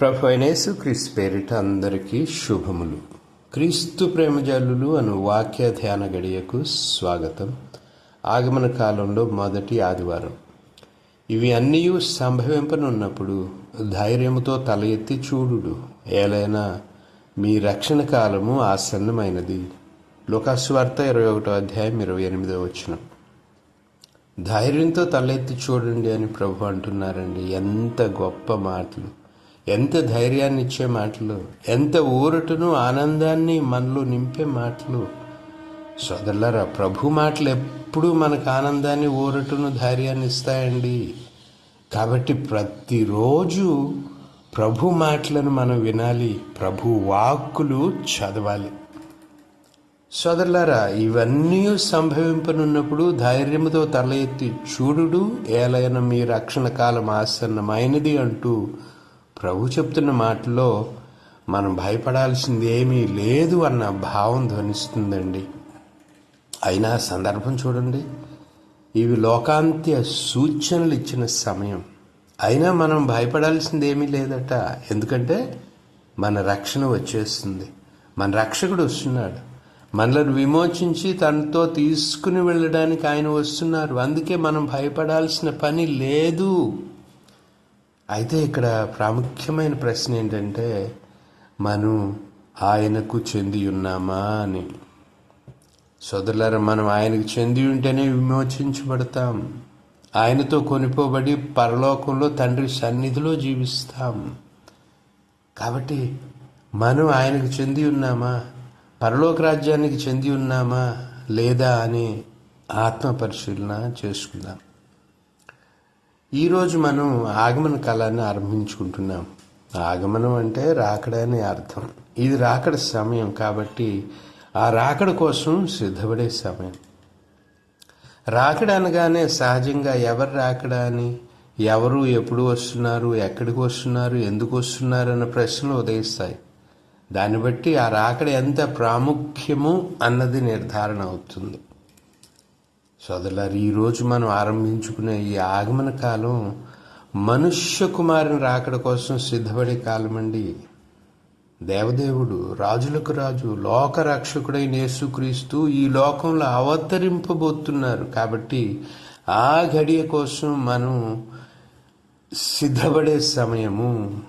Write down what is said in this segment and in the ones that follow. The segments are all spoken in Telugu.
ప్రభు అయినేసు క్రీస్తు పేరిట అందరికీ శుభములు. క్రీస్తు ప్రేమజల్లులు అను వాక్య ధ్యాన గడియకు స్వాగతం. ఆగమన కాలంలో మొదటి ఆదివారం. ఇవి అన్నీ సంభవింపనున్నప్పుడు ధైర్యముతో తల ఎత్తి చూడుడు. ఏలైనా మీ రక్షణ కాలము ఆసన్నమైనది. లోకాస్వార్త ఇరవై ఒకటో అధ్యాయం ఇరవై ఎనిమిదో వచ్చిన ధైర్యంతో తలెత్తి చూడండి అని ప్రభు అంటున్నారండి. ఎంత గొప్ప మాటలు. ఎంత ధైర్యాన్ని ఇచ్చే మాటలు ఎంత ఊరటను ఆనందాన్ని మనలో నింపే మాటలు. సోదరులరా ప్రభు మాటలు ఎప్పుడూ మనకు ఆనందాన్ని ఊరటను ధైర్యాన్ని ఇస్తాయండి. కాబట్టి ప్రతిరోజు ప్రభు మాటలను మనం వినాలి ప్రభు వాక్కులు చదవాలి. సోదరులారా ఇవన్నీ సంభవింపనున్నప్పుడు ధైర్యముతో తల ఎత్తి చూడుడు ఏలైన మీ రక్షణ కాలం ఆసన్నమైనది అంటూ ప్రభు చెప్తున్న మాటలో మనం భయపడాల్సింది ఏమీ లేదు అన్న భావం ధ్వనిస్తుందండి. అయినా సందర్భం చూడండి. ఇవి లోకాంత్య సూచనలు ఇచ్చిన సమయం. అయినా మనం భయపడాల్సింది ఏమీ లేదట. ఎందుకంటే మన రక్షణ వచ్చేస్తుంది. మన రక్షకుడు వస్తున్నాడు. మనలను విమోచించి తనతో తీసుకుని వెళ్ళడానికి ఆయన వస్తున్నారు. అందుకే మనం భయపడాల్సిన పని లేదు. అయితే ఇక్కడ ప్రాముఖ్యమైన ప్రశ్న ఏంటంటే మనం ఆయనకు చెంది ఉన్నామా అని. సోదరులారా మనం ఆయనకు చెంది ఉంటేనే విమోచించబడతాం. ఆయనతో కొనిపోబడి పరలోకంలో తండ్రి సన్నిధిలో జీవిస్తాం. కాబట్టి మనం ఆయనకు చెంది ఉన్నామా పరలోక రాజ్యానికి చెంది ఉన్నామా లేదా అని ఆత్మ పరిశీలన చేసుకుందాం. ఈరోజు మనం ఆగమన కాలాన్ని ఆరంభించుకుంటున్నాం. ఆగమనం అంటే రాకడని అర్థం. ఇది రాకడ సమయం కాబట్టి ఆ రాకడ కోసం సిద్ధపడే సమయం. రాకడ అనగానే సహజంగా ఎవరు రాకడా అని ఎవరు ఎప్పుడు వస్తున్నారు ఎక్కడికి వస్తున్నారు ఎందుకు వస్తున్నారు అన్న ప్రశ్నలు ఉదయిస్తాయి. దాన్ని బట్టి ఆ రాకడ ఎంత ప్రాముఖ్యము అన్నది నిర్ధారణ అవుతుంది. సోదరులారు ఈరోజు మనం ఆరంభించుకునే ఈ ఆగమన కాలం మనుష్య కుమారుని రాకడ కోసం సిద్ధపడే కాలం అండి. దేవదేవుడు రాజులకు రాజు లోక రక్షకుడైన యేసుక్రీస్తు ఈ లోకంలో అవతరింపబోతున్నారు. కాబట్టి ఆ ఘడియ కోసం మనం సిద్ధపడే సమయము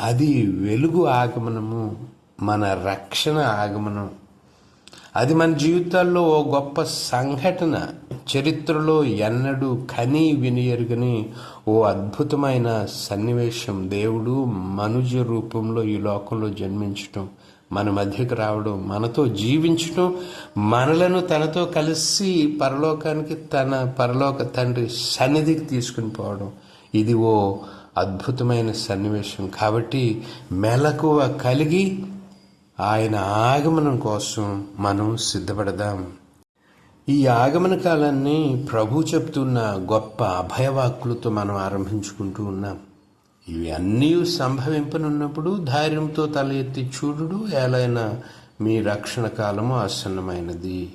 అది వెలుగు ఆగమనము మన రక్షణ ఆగమనం. అది మన జీవితాల్లో ఓ గొప్ప సంఘటన. చరిత్రలో ఎన్నడూ కని వినియరుగని ఓ అద్భుతమైన సన్నివేశం. దేవుడు మనుజ రూపంలో ఈ లోకంలో జన్మించటం మన మధ్యకు రావడం మనతో జీవించటం మనలను తనతో కలిసి పరలోకానికి తన పరలోక తండ్రి సన్నిధికి తీసుకుని పోవడం. ఇది ఓ అద్భుతమైన సన్నివేశం. కాబట్టి మెలకువ కలిగి ఆయన ఆగమనం కోసం మనం సిద్ధపడదాం. ఈ ఆగమన కాలాన్ని ప్రభు చెప్తున్న గొప్ప అభయవాక్కులతో మనం ఆరంభించుకుంటూ ఉన్నాం. ఇవి అన్నీ సంభవింపనున్నప్పుడు ధైర్యంతో తల ఎత్తి చూడుడు ఏలైనా మీ రక్షణ కాలము ఆసన్నమైనది.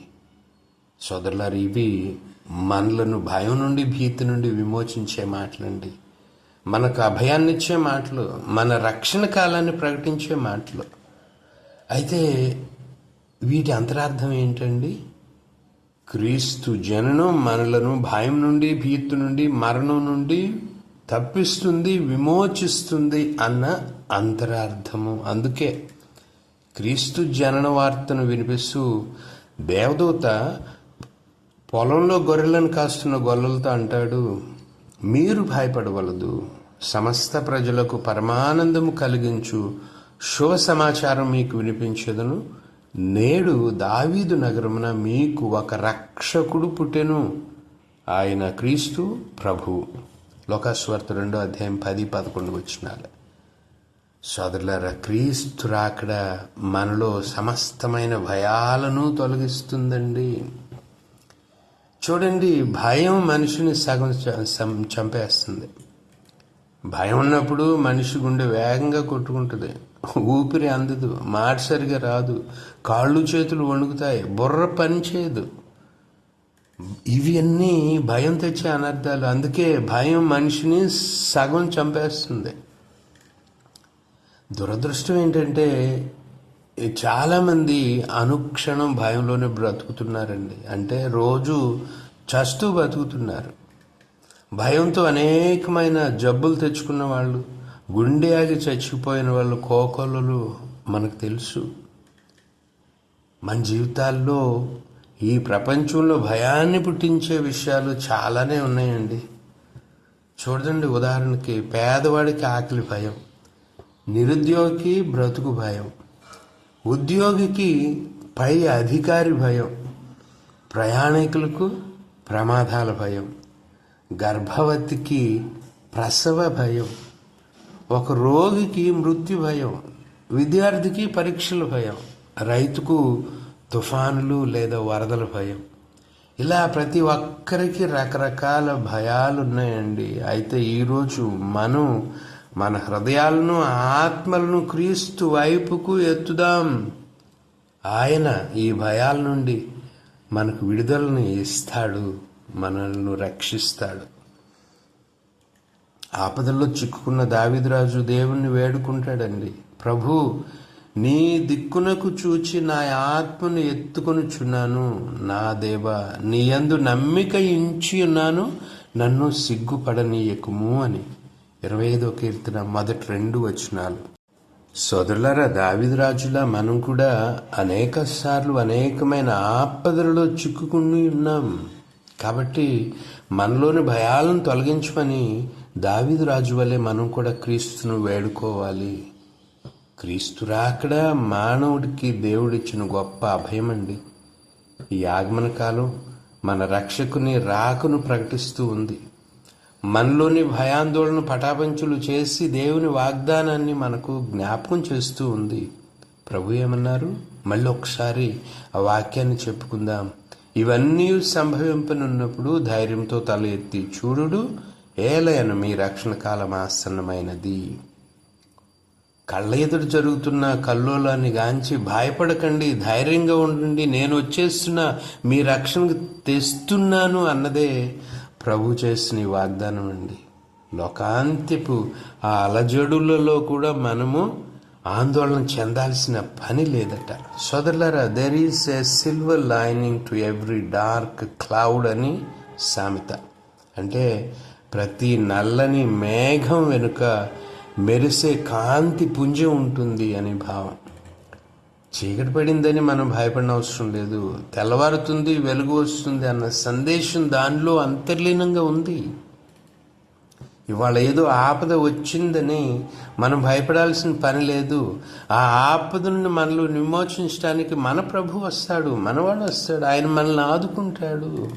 సోదరులారు ఇవి మనలను భయం నుండి భీతి నుండి విమోచించే మాటలండి. మనకు అభయాన్నిచ్చే మాటలు మన రక్షణ కాలాన్ని ప్రకటించే మాటలు. అయితే వీటి అంతరార్థం ఏంటండి? క్రీస్తు జననం మనలను భయం నుండి భీతు నుండి మరణం నుండి తప్పిస్తుంది విమోచిస్తుంది అన్న అంతరార్థము. అందుకే క్రీస్తు జనన వార్తను వినిపిస్తూ దేవదూత పొలంలో గొర్రెలను కాస్తున్న గొల్లలతో అంటాడు మీరు భయపడవలదు. సమస్త ప్రజలకు పరమానందము కలిగించు. శుభ సమాచారం మీకు వినిపించదును. నేడు దావీదు నగరమున మీకు ఒక రక్షకుడు పుట్టెను. ఆయన క్రీస్తు ప్రభు. లోకాస్వార్త రెండో అధ్యాయం పది పదకొండు వచ్చినాలి. సోదరులారా క్రీస్తు రాకడ మనలో సమస్తమైన భయాలను తొలగిస్తుందండి. చూడండి భయం మనిషిని సగం చంపేస్తుంది. భయం ఉన్నప్పుడు మనిషి గుండె వేగంగా కొట్టుకుంటుంది. ఊపిరి అందదు మాట సరిగా రాదు కాళ్ళు చేతులు వణుకుతాయి బుర్ర పని చేయదు. ఇవన్నీ భయం తెచ్చే అనర్థాలు. అందుకే భయం మనిషిని సగం చంపేస్తుంది. దురదృష్టం ఏంటంటే చాలామంది అనుక్షణం భయంలోనే బ్రతుకుతున్నారండి. అంటే రోజు చస్తూ బతుకుతున్నారు. భయంతో అనేకమైన జబ్బులు తెచ్చుకున్న వాళ్ళు గుండె ఆగి చచ్చిపోయిన వాళ్ళు కోకొల్లలు మనకు తెలుసు. మన జీవితాల్లో ఈ ప్రపంచంలో భయాన్ని పుట్టించే విషయాలు చాలానే ఉన్నాయండి. చూడండి ఉదాహరణకి పేదవాడికి ఆకలి భయం నిరుద్యోగికి బ్రతుకు భయం ఉద్యోగికి పై అధికారి భయం ప్రయాణికులకు ప్రమాదాల భయం గర్భవతికి ప్రసవ భయం ఒక రోగికి మృత్యు భయం విద్యార్థికి పరీక్షల భయం రైతుకు తుఫానులు లేదా వరదల భయం. ఇలా ప్రతి ఒక్కరికి రకరకాల భయాలు ఉన్నాయండి అయితే ఈరోజు మనం మన హృదయాలను ఆత్మలను క్రీస్తు వైపుకు ఎత్తుదాం. ఆయన ఈ భయాల నుండి మనకు విడుదలను ఇస్తాడు. మనల్ని రక్షిస్తాడు. ఆపదల్లో చిక్కుకున్న దావిదరాజు దేవుణ్ణి వేడుకుంటాడండి. ప్రభు నీ దిక్కునకు చూచి నా ఆత్మను ఎత్తుకొనుచున్నాను నా దేవ నీ యందు నమ్మిక ఇంచి ఉన్నాను. నన్ను సిగ్గుపడనీయకుము అని. ఇరవై ఐదో కీర్తన మొదటి రెండు వచనాలు. సోదరులరా దావిదరాజులా మనం కూడా అనేక సార్లు అనేకమైన ఆపదలలో చిక్కుకుని ఉన్నాం. కాబట్టి మనలోని భయాలను తొలగించమని దావిదు రాజు వల్లే మనం కూడా క్రీస్తును వేడుకోవాలి. క్రీస్తు రాకడ మానవుడికి దేవుడిచ్చిన గొప్ప అభయం అండి. ఈ ఆగమన కాలం మన రక్షకుని రాకును ప్రకటిస్తూ ఉంది. మనలోని భయాందోళన పటాపంచులు చేసి దేవుని వాగ్దానాన్ని మనకు జ్ఞాపకం చేస్తూ ఉంది. ప్రభు ఏమన్నారు? మళ్ళీ ఒకసారి ఆ వాక్యాన్ని చెప్పుకుందాం. ఇవన్నీ సంభవింపనున్నప్పుడు ధైర్యంతో తల ఎత్తి చూడుడు ఏలయను మీ రక్షణ కాలం ఆసన్నమైనది. కళ్ళ ఎదురు జరుగుతున్న కల్లోలాన్ని గాంచి భయపడకండి ధైర్యంగా ఉండండి నేను వచ్చేస్తున్నా మీ రక్షణకు తెస్తున్నాను అన్నదే ప్రభు చేసిన ఈ వాగ్దానం అండి. లోకాంత్యపు ఆ అలజడులలో కూడా మనము ఆందోళన చెందాల్సిన పని లేదట. సోదరులారా there is a silver lining to every dark cloud అని సామెత. అంటే ప్రతి నల్లని మేఘం వెనుక మెరిసే కాంతి పుంజం ఉంటుంది అని భావం. చీకటి పడిందని మనం భయపడిన అవసరం లేదు. తెల్లవారుతుంది వెలుగు వస్తుంది అన్న సందేశం దానిలో అంతర్లీనంగా ఉంది. ఇవాళ ఏదో ఆపద వచ్చిందని మనం భయపడాల్సిన పని లేదు. ఆ ఆపదను మనలో విమోచించడానికి మన ప్రభు వస్తాడు మనవాడు వస్తాడు ఆయన మనల్ని ఆదుకుంటాడు.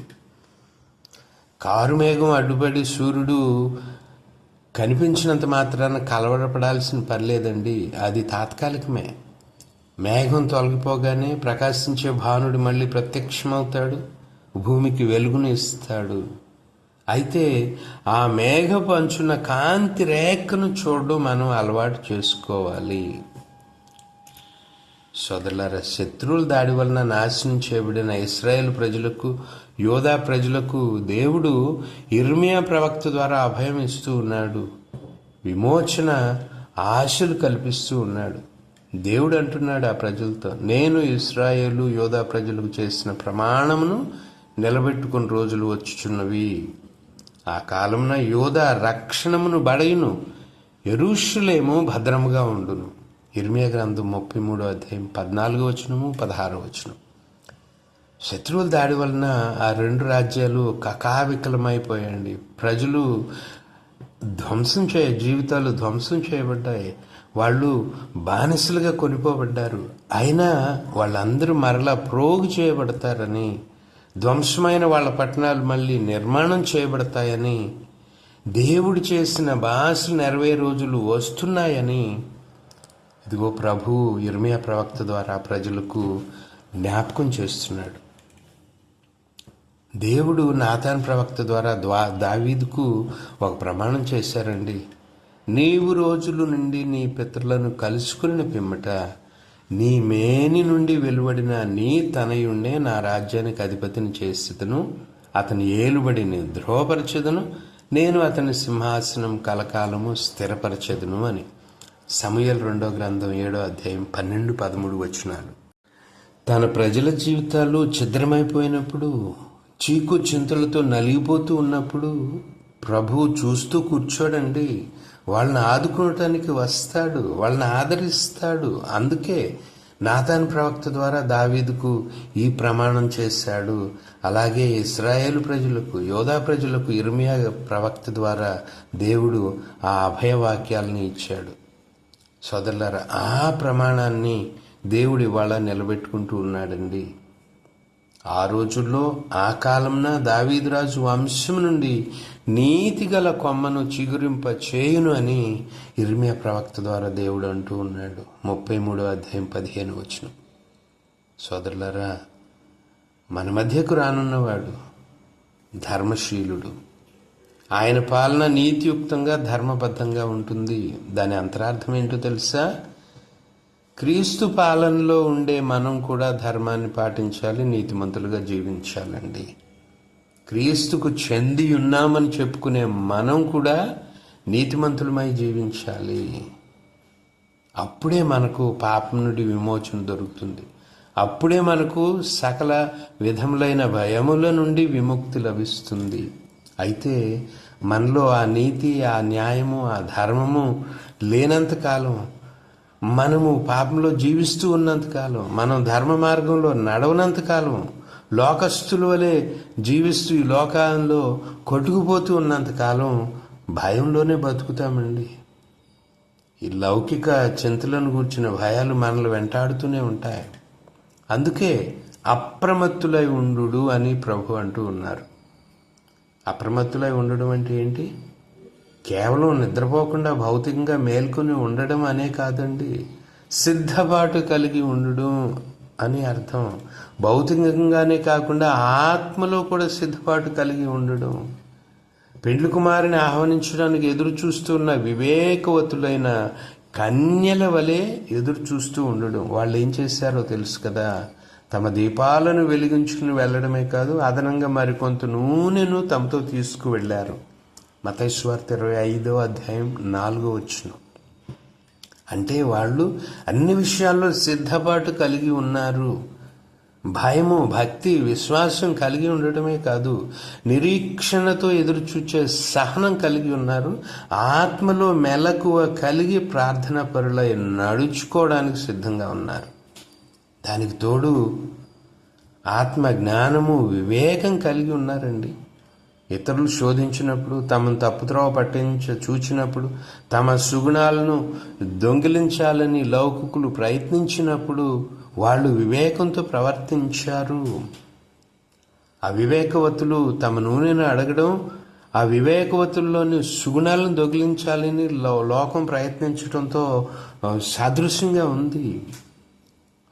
కారు మేఘం అడ్డుపడి సూర్యుడు కనిపించినంత మాత్రాన కలవరపడాల్సిన పని లేదండి. అది తాత్కాలికమే. మేఘం తొలగిపోగానే ప్రకాశించే భానుడు మళ్ళీ ప్రత్యక్షమవుతాడు భూమికి వెలుగును ఇస్తాడు. అయితే ఆ మేఘపు అంచున కాంతి రేఖను చూడడం మనం అలవాటు చేసుకోవాలి. సోదరులారా శత్రువుల దాడి వలన నాశనం చేయబడిన ఇస్రాయేల్ ప్రజలకు యోధా ప్రజలకు దేవుడు ఇర్మియా ప్రవక్త ద్వారా అభయం ఇస్తూ ఉన్నాడు. విమోచన ఆశలు కల్పిస్తూ ఉన్నాడు. దేవుడు అంటున్నాడు ఆ ప్రజలతో నేను ఇస్రాయేలు యోధా ప్రజలకు చేసిన ప్రమాణమును నిలబెట్టుకుని రోజులు వచ్చుచున్నవి. ఆ కాలమున యోధ రక్షణమును బడయును. ఎరుషులేమో భద్రముగా ఉండును. ఇర్మియా గ్రంథం ముప్పై మూడో అధ్యాయం పద్నాలుగో వచనము పదహారో వచనం. శత్రువుల దాడి వలన ఆ రెండు రాజ్యాలు కకావికలమైపోయాయండి. ప్రజలు ధ్వంసం చేయ జీవితాలు ధ్వంసం చేయబడ్డాయి. వాళ్ళు బానిసలుగా కొనిపోబడ్డారు. అయినా వాళ్ళందరూ మరలా ప్రోగు చేయబడతారని ధ్వంసమైన వాళ్ళ పట్టణాలు మళ్ళీ నిర్మాణం చేయబడతాయని దేవుడు చేసిన భాషలు నెరవై రోజులు వస్తున్నాయని ఇదిగో ప్రభు ఇర్మియా ప్రవక్త ద్వారా ప్రజలకు జ్ఞాపకం చేస్తున్నాడు. దేవుడు నాథాన్ ప్రవక్త ద్వారా ద్వా దావీదుకు ఒక ప్రమాణం చేశారండి. నీవు రోజుల నుండి నీ పితరులను కలుసుకుని పిమ్మట నీ మేని నుండి వెలువడిన నీ తనయుండే నా రాజ్యానికి అధిపతిని చేసేదను. అతని ఏలుబడిని ధ్రువపరచెదను నేను అతని సింహాసనం కలకాలము స్థిరపరచెదను అని. సమయల్ రెండో గ్రంథం ఏడో అధ్యాయం పన్నెండు పదమూడు వచనాలు. తన ప్రజల జీవితాలు ఛిద్రమైపోయినప్పుడు చీకు చింతలతో నలిగిపోతూ ఉన్నప్పుడు ప్రభువు చూస్తూ కూర్చోడండి. వాళ్ళని ఆదుకోవటానికి వస్తాడు వాళ్ళని ఆదరిస్తాడు. అందుకే నాతాన్ ప్రవక్త ద్వారా దావీదుకు ఈ ప్రమాణం చేశాడు. అలాగే ఇస్రాయేల్ ప్రజలకు యోధా ప్రజలకు ఇర్మియా ప్రవక్త ద్వారా దేవుడు ఆ అభయవాక్యాలని ఇచ్చాడు. సోదరులారా ఆ ప్రమాణాన్ని దేవుడు ఇవాళ నిలబెట్టుకుంటూ ఉన్నాడండి. ఆ రోజుల్లో ఆ కాలంన దావీదురాజు వంశం నుండి నీతిగల కొమ్మను చిగురింప చేయును అని ఇర్మియా ప్రవక్త ద్వారా దేవుడు అంటూ ఉన్నాడు. ముప్పై మూడో అధ్యాయం పదిహేను వచ్చిన సోదరులరా మన మధ్యకు రానున్నవాడు ధర్మశీలుడు. ఆయన పాలన నీతియుక్తంగా ధర్మబద్ధంగా ఉంటుంది. దాని అంతరార్థం ఏంటో తెలుసా? క్రీస్తు పాలనలో ఉండే మనం కూడా ధర్మాన్ని పాటించాలి నీతిమంతులుగా జీవించాలండి. క్రీస్తుకు చెంది ఉన్నామని చెప్పుకునే మనం కూడా నీతిమంతులమై జీవించాలి. అప్పుడే మనకు పాపం నుండి విమోచన దొరుకుతుంది. అప్పుడే మనకు సకల విధములైన భయముల నుండి విముక్తి లభిస్తుంది. అయితే మనలో ఆ నీతి ఆ న్యాయము ఆ ధర్మము లేనంతకాలం మనము పాపంలో జీవిస్తూ ఉన్నంతకాలం మనం ధర్మ మార్గంలో నడవనంతకాలం లోకస్తుల వలె జీవిస్తూ ఈ లోకంలో కొట్టుకుపోతూ ఉన్నంతకాలం భయంలోనే బతుకుతామండి ఈ లౌకిక చింతలను కూర్చిన భయాలు మనల్ని వెంటాడుతూనే ఉంటాయి. అందుకే అప్రమత్తులై ఉండు అని ప్రభు అంటూ ఉన్నారు. అప్రమత్తులై ఉండడం అంటే ఏంటి? కేవలం నిద్రపోకుండా భౌతికంగా మేల్కొని ఉండడం అనే కాదండి. సిద్ధపాటు కలిగి ఉండడం అని అర్థం. భౌతికంగానే కాకుండా ఆత్మలో కూడా సిద్ధపాటు కలిగి ఉండడం పెండ్లి కుమారుని ఆహ్వానించడానికి ఎదురు చూస్తున్న వివేకవతులైన కన్యల వలె ఎదురు చూస్తూ ఉండడం వాళ్ళు ఏం చేశారో తెలుసు కదా. తమ దీపాలను వెలిగించుకుని వెళ్ళడమే కాదు అదనంగా మరికొంత నూనెను తమతో తీసుకువెళ్ళారు. మతేశ్వార్త ఇరవై ఐదో అధ్యాయం నాలుగో వచ్చిన అంటే వాళ్ళు అన్ని విషయాల్లో సిద్ధపాటు కలిగి ఉన్నారు. భయము భక్తి విశ్వాసం కలిగి ఉండటమే కాదు నిరీక్షణతో ఎదురుచూచే సహనం కలిగి ఉన్నారు. ఆత్మలో మెలకువ కలిగి ప్రార్థన పరులై నడుచుకోవడానికి సిద్ధంగా ఉన్నారు. దానికి తోడు ఆత్మ జ్ఞానము వివేకం కలిగి ఉన్నారండి. ఇతరులు శోధించినప్పుడు తమను తప్పుత్రోవ పట్టించ చూచినప్పుడు తమ సుగుణాలను దొంగిలించాలని లౌకికులు ప్రయత్నించినప్పుడు వాళ్ళు వివేకంతో ప్రవర్తించారు. ఆ వివేకవతులు తమ నూనెను అడగడం ఆ వివేకవతుల్లోని సుగుణాలను దొంగిలించాలని లోకం ప్రయత్నించడంతో సాదృశ్యంగా ఉంది.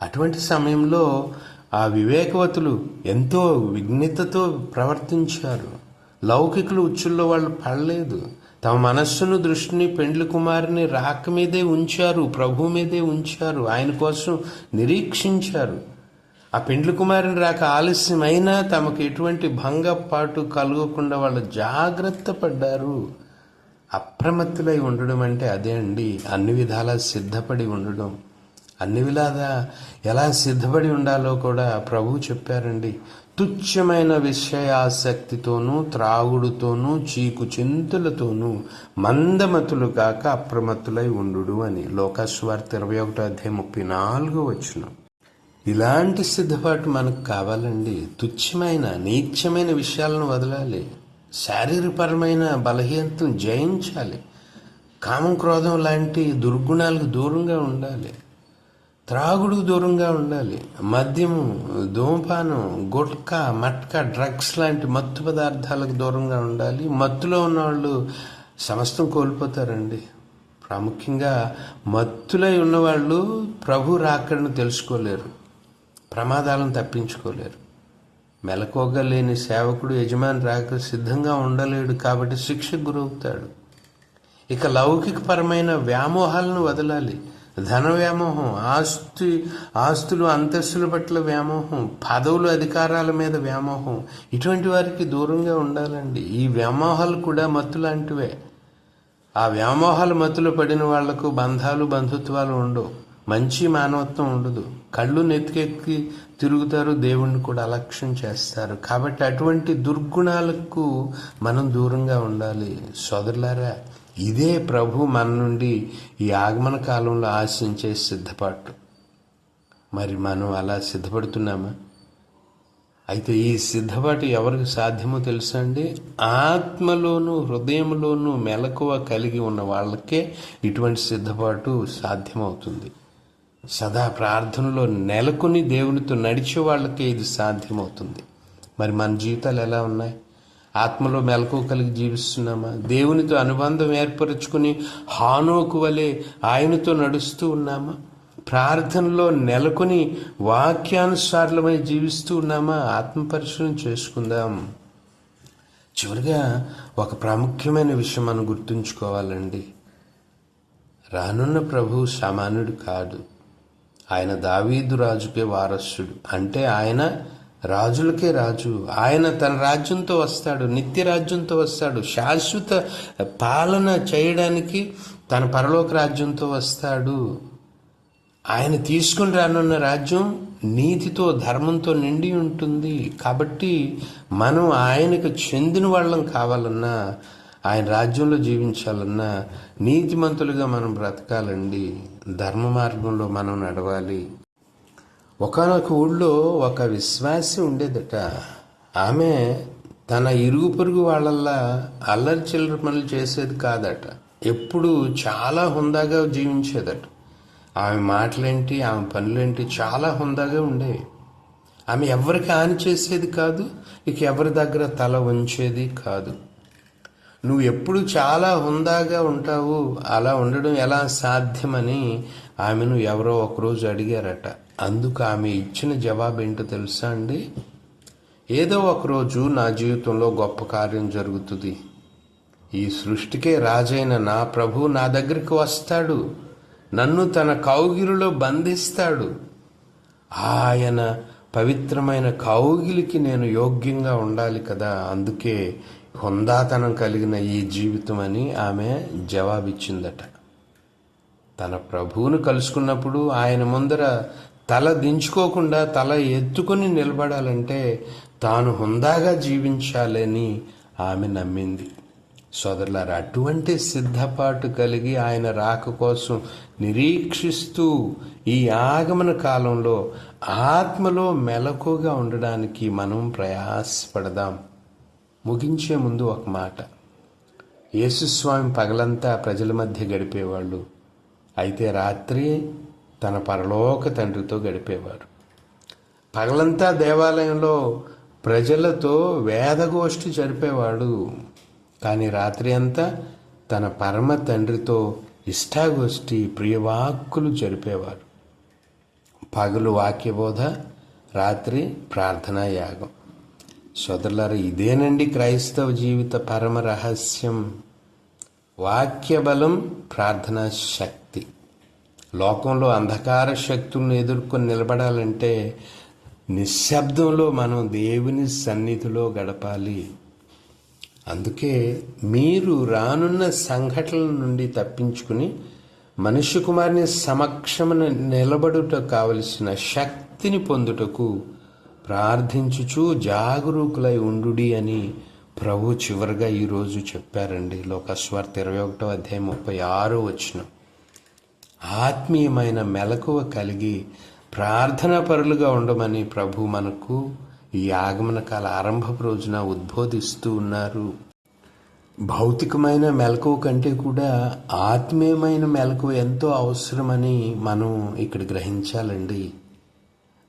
అటువంటి సమయంలో ఆ వివేకవతులు ఎంతో విఘ్నతతో ప్రవర్తించారు. లౌకికులు ఉచ్చుల్లో వాళ్ళు పడలేదు. తమ మనస్సును దృష్టిని పెండ్లి కుమారుని రాక మీదే ఉంచారు ప్రభు మీదే ఉంచారు ఆయన కోసం నిరీక్షించారు. ఆ పెండ్లి కుమారుని రాక ఆలస్యమైనా తమకు ఎటువంటి భంగపాటు కలగకుండా వాళ్ళు జాగ్రత్త పడ్డారు. అప్రమత్తులై ఉండడం అంటే అదే అండి. అన్ని విధాలా సిద్ధపడి ఉండడం. అన్ని విధాలా ఎలా సిద్ధపడి ఉండాలో కూడా ప్రభు చెప్పారండి. తుచ్చమైన విషయాసక్తితోనూ త్రాగుడుతోనూ చీకు చింతులతోనూ మందమతులు కాక అప్రమత్తులై ఉండు అని లోకస్వార్త ఇరవై ఒకటో అధ్యాయం ముప్పై నాలుగు వచ్చిన ఇలాంటి సిద్ధపాటు మనకు కావాలండి. తుచ్చమైన నీచమైన విషయాలను వదలాలి. శారీరపరమైన బలహీనతను జయించాలి. కామం క్రోధం లాంటి దుర్గుణాలకు దూరంగా ఉండాలి. త్రాగుడుకు దూరంగా ఉండాలి. మద్యము ధూమపానం గుట్కా మట్కా డ్రగ్స్ లాంటి మత్తు పదార్థాలకు దూరంగా ఉండాలి. మత్తులో ఉన్నవాళ్ళు సమస్తం కోల్పోతారండి. ప్రాముఖ్యంగా మత్తులై ఉన్నవాళ్ళు ప్రభు రాకడను తెలుసుకోలేరు. ప్రమాదాలను తప్పించుకోలేరు. మెలకోగా లేని సేవకుడు యజమాని రాక సిద్ధంగా ఉండలేడు కాబట్టి శిక్షకు గురవుతాడు. ఇక లౌకికపరమైన వ్యామోహాలను వదలాలి. ధన వ్యామోహం ఆస్తి ఆస్తులు అంతస్తుల పట్ల వ్యామోహం పదవులు అధికారాల మీద వ్యామోహం ఇటువంటి వారికి దూరంగా ఉండాలండి. ఈ వ్యామోహాలు కూడా మత్తు లాంటివే. ఆ వ్యామోహాల మత్తులో పడిన వాళ్ళకు బంధాలు బంధుత్వాలు ఉండవు. మంచి మానవత్వం ఉండదు. కళ్ళు నెత్తికెక్కి తిరుగుతారు దేవుణ్ణి కూడా అలక్ష్యం చేస్తారు. కాబట్టి అటువంటి దుర్గుణాలకు మనం దూరంగా ఉండాలి. సోదరులారా ఇదే ప్రభు మన నుండి ఈ ఆగమన కాలంలో ఆశించే సిద్ధపాటు. మరి మనం అలా సిద్ధపడుతున్నామా? అయితే ఈ సిద్ధపాటు ఎవరికి సాధ్యమో తెలుసా అండి? ఆత్మలోను హృదయంలోను మెలకువ కలిగి ఉన్న వాళ్ళకే ఇటువంటి సిద్ధపాటు సాధ్యమవుతుంది. సదా ప్రార్థనలో నెలకొని దేవునితో నడిచే వాళ్ళకే ఇది సాధ్యమవుతుంది. మరి మన జీవితాలు ఎలా ఉన్నాయి? ఆత్మలో మెలకు కలిగి జీవిస్తున్నామా? దేవునితో అనుబంధం ఏర్పరచుకుని హానోకు వలె ఆయనతో నడుస్తూ ఉన్నామా? ప్రార్థనలో నెలకొని వాక్యానుసారులమై జీవిస్తూ ఉన్నామా? ఆత్మపరిశీలన చేసుకుందాం. చివరిగా ఒక ప్రాముఖ్యమైన విషయం మనం గుర్తుంచుకోవాలండి. రానున్న ప్రభు సామాన్యుడు కాడు ఆయన దావీదు రాజుకే వారసుడు. అంటే ఆయన రాజులకే రాజు. ఆయన తన రాజ్యంతో వస్తాడు నిత్య రాజ్యంతో వస్తాడు. శాశ్వత పాలన చేయడానికి తన పరలోక రాజ్యంతో వస్తాడు. ఆయన తీసుకుని రానున్న రాజ్యం నీతితో ధర్మంతో నిండి ఉంటుంది. కాబట్టి మనం ఆయనకు చెందిన వాళ్ళం కావాలన్నా ఆయన రాజ్యంలో జీవించాలన్నా నీతిమంతులుగా మనం బ్రతకాలండి. ధర్మ మార్గంలో మనం నడవాలి. ఒకనొక ఊళ్ళో ఒక విశ్వాసి ఉండేదట. ఆమె తన ఇరుగు పొరుగు వాళ్ళల్లా అల్లరి చిల్లర పనులు చేసేది కాదట. ఎప్పుడు చాలా హుందాగా జీవించేదట. ఆమె మాటలేంటి ఆమె పనులేంటి చాలా హుందాగా ఉండేవి. ఆమె ఎవరికి హాని చేసేది కాదు ఇక ఎవరి దగ్గర తల ఉంచేది కాదు. నువ్వు ఎప్పుడు చాలా హుందాగా ఉంటావు అలా ఉండడం ఎలా సాధ్యమని ఆమెను ఎవరో ఒకరోజు అడిగారట. అందుకు ఆమె ఇచ్చిన జవాబు ఏంటో తెలుసా అండి? ఏదో ఒకరోజు నా జీవితంలో గొప్ప కార్యం జరుగుతుంది. ఈ సృష్టికే రాజైన నా ప్రభు నా దగ్గరికి వస్తాడు. నన్ను తన కౌగిలిలో బంధిస్తాడు. ఆయన పవిత్రమైన కౌగిలికి నేను యోగ్యంగా ఉండాలి కదా. అందుకే హుందాతనం కలిగిన ఈ జీవితం అని ఆమె జవాబిచ్చిందట. తన ప్రభువును కలుసుకున్నప్పుడు ఆయన ముందర తల దించుకోకుండా తల ఎత్తుకొని నిలబడాలంటే తాను హుందాగా జీవించాలని ఆమె నమ్మింది. సోదరులారా అటువంటి సిద్ధపాటు కలిగి ఆయన రాక కోసం నిరీక్షిస్తూ ఈ ఆగమన కాలంలో ఆత్మలో మెలకుగా ఉండడానికి మనం ప్రయాసపడదాం. ముగించే ముందు ఒక మాట. యేసుస్వామి పగలంతా ప్రజల మధ్య గడిపేవాళ్ళు. అయితే రాత్రి తన పరలోక తండ్రితో గడిపేవారు. పగలంతా దేవాలయంలో ప్రజలతో వేదగోష్ఠి జరిపేవాడు. కానీ రాత్రి అంతా తన పరమ తండ్రితో ఇష్టాగోష్ఠి ప్రియవాక్కులు జరిపేవారు. పగలు వాక్యబోధ రాత్రి ప్రార్థనా యాగం. సోదరులారా ఇదేనండి క్రైస్తవ జీవిత పరమ రహస్యం. వాక్య బలం ప్రార్థనా శక్తి. లోకంలో అంధకార శక్తులను ఎదుర్కొని నిలబడాలంటే నిశ్శబ్దంలో మనం దేవుని సన్నిధిలో గడపాలి. అందుకే మీరు రానున్న సంఘటనల నుండి తప్పించుకుని మనుష్య కుమారుని సమక్షమున నిలబడుట కావలసిన శక్తిని పొందుటకు ప్రార్థించుచు జాగరూకులై ఉండుడి అని ప్రభు చివరిగా ఈరోజు చెప్పారండి. లోకస్వార్త ఇరవై ఒకటో అధ్యాయం ముప్పై ఆరో వచ్చిన ఆత్మీయమైన మెలకువ కలిగి ప్రార్థనా పరులుగా ఉండమని ప్రభు మనకు ఈ ఆగమన కాల ఆరంభపు రోజున ఉద్బోధిస్తూ ఉన్నారు. భౌతికమైన మెలకువ కంటే కూడా ఆత్మీయమైన మెలకువ ఎంతో అవసరమని మనం ఇక్కడ గ్రహించాలండి.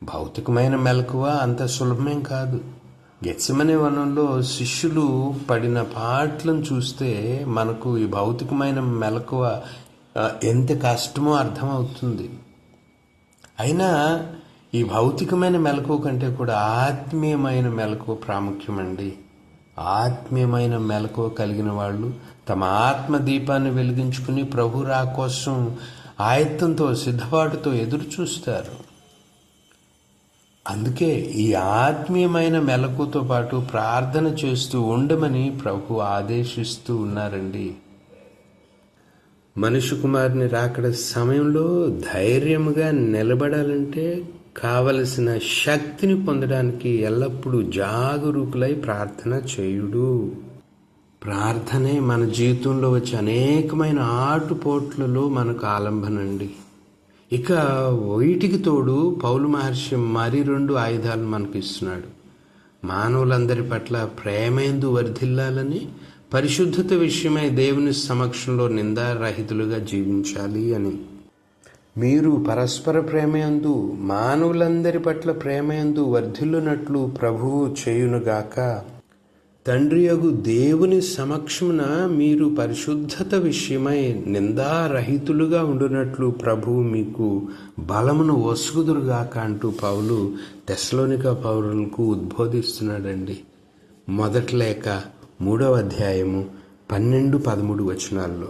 భౌతికమైన మెలకువ అంత సులభమేం కాదు. గెచ్చమనే వనంలో శిష్యులు పడిన పాటలను చూస్తే మనకు ఈ భౌతికమైన మెలకువ ఎంత కష్టమో అర్థమవుతుంది. అయినా ఈ భౌతికమైన మెలకువ కంటే కూడా ఆత్మీయమైన మెలకువ ప్రాముఖ్యమండి. ఆత్మీయమైన మెలకువ కలిగిన వాళ్ళు తమ ఆత్మ దీపాన్ని వెలిగించుకుని ప్రభు రా కోసం ఆయత్తంతో సిద్ధపాటుతో ఎదురు చూస్తారు. అందుకే ఈ ఆత్మీయమైన మెలకుతో పాటు ప్రార్థన చేస్తూ ఉండమని ప్రభు ఆదేశిస్తూ ఉన్నారండి. మనుషు కుమారుని రాకడ సమయంలో ధైర్యముగా నిలబడాలంటే కావలసిన శక్తిని పొందడానికి ఎల్లప్పుడూ జాగరూకులై ప్రార్థన చేయుడు. ప్రార్థనే మన జీవితంలో వచ్చే అనేకమైన ఆటుపోట్లలో మనకు ఆలంబనండి. ఇక వీటికి తోడు పౌలు మహర్షి మరి రెండు ఆయుధాలు మనకు ఇస్తున్నాడు మానవులందరి పట్ల ప్రేమేందు వర్ధిల్లాలని పరిశుద్ధత విషయమై దేవుని సమక్షంలో నిందారహితులుగా జీవించాలి అని. మీరు పరస్పర ప్రేమయందు మానవులందరి పట్ల ప్రేమయందు వర్ధిల్లునట్లు ప్రభువు చేయునుగాక తండ్రియగు దేవుని సమక్షమున మీరు పరిశుద్ధత విషయమై నిందారహితులుగా ఉండునట్లు ప్రభువు మీకు బలమును ఒసుగుదురుగాక అంటూ పౌలు తెస్లోనిక పౌరులకు ఉద్బోధిస్తున్నాడండి. మొదటి లేక మూడవ అధ్యాయము పన్నెండు పదమూడు వచనాల్లో.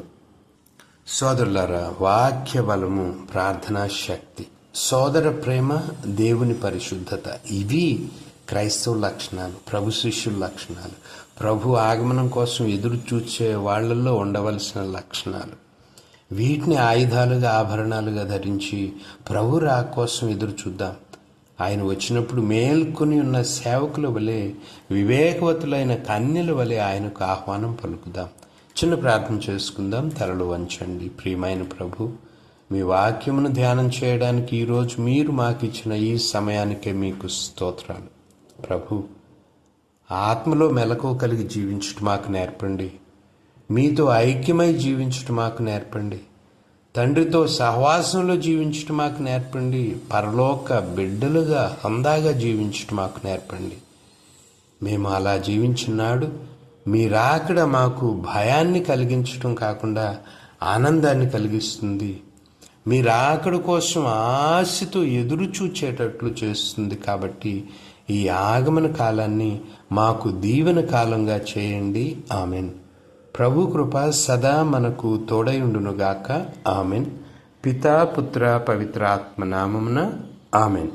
సోదరులారా వాక్య బలము ప్రార్థనా శక్తి సోదర ప్రేమ దేవుని పరిశుద్ధత ఇవి క్రైస్తవ లక్షణాలు ప్రభు శిష్యుల లక్షణాలు. ప్రభు ఆగమనం కోసం ఎదురు చూచే వాళ్ళల్లో ఉండవలసిన లక్షణాలు. వీటిని ఆయుధాలుగా ఆభరణాలుగా ధరించి ప్రభు రా కోసం ఎదురు చూద్దాం ఆయన వచ్చినప్పుడు మేల్కొని ఉన్న సేవకుల వలె వివేకవతులైన కన్యల వలె ఆయనకు ఆహ్వానం పలుకుదాం. చిన్న ప్రార్థన చేసుకుందాం. తలలు వంచండి. ప్రియమైన ప్రభు మీ వాక్యమును ధ్యానం చేయడానికి ఈరోజు మీరు మాకు ఇచ్చిన ఈ సమయానికే మీకు స్తోత్రాలు. ప్రభు ఆత్మలో మెలకువ కలిగి జీవించటం మాకు నేర్పండి. మీతో ఐక్యమై జీవించటం మాకు నేర్పండి. తండ్రితో సహవాసంలో జీవించటం మాకు నేర్పండి. పరలోక బిడ్డలుగా హందాగా జీవించటం మాకు నేర్పండి. మేము అలా జీవించినాడు మీ రాకడ మాకు భయాన్ని కలిగించటం కాకుండా ఆనందాన్ని కలిగిస్తుంది. మీ రాకడ కోసం ఆశతో ఎదురు చూచేటట్లు చేస్తుంది కాబట్టి ఈ ఆగమన కాలాన్ని మాకు దీవెన కాలంగా చేయండి. ఆమెను. ప్రభు కృప సదా మనకు తోడైండునుగాక ఆమెన్. పితా పుత్ర పవిత్రాత్మ నామమున ఆమెన్.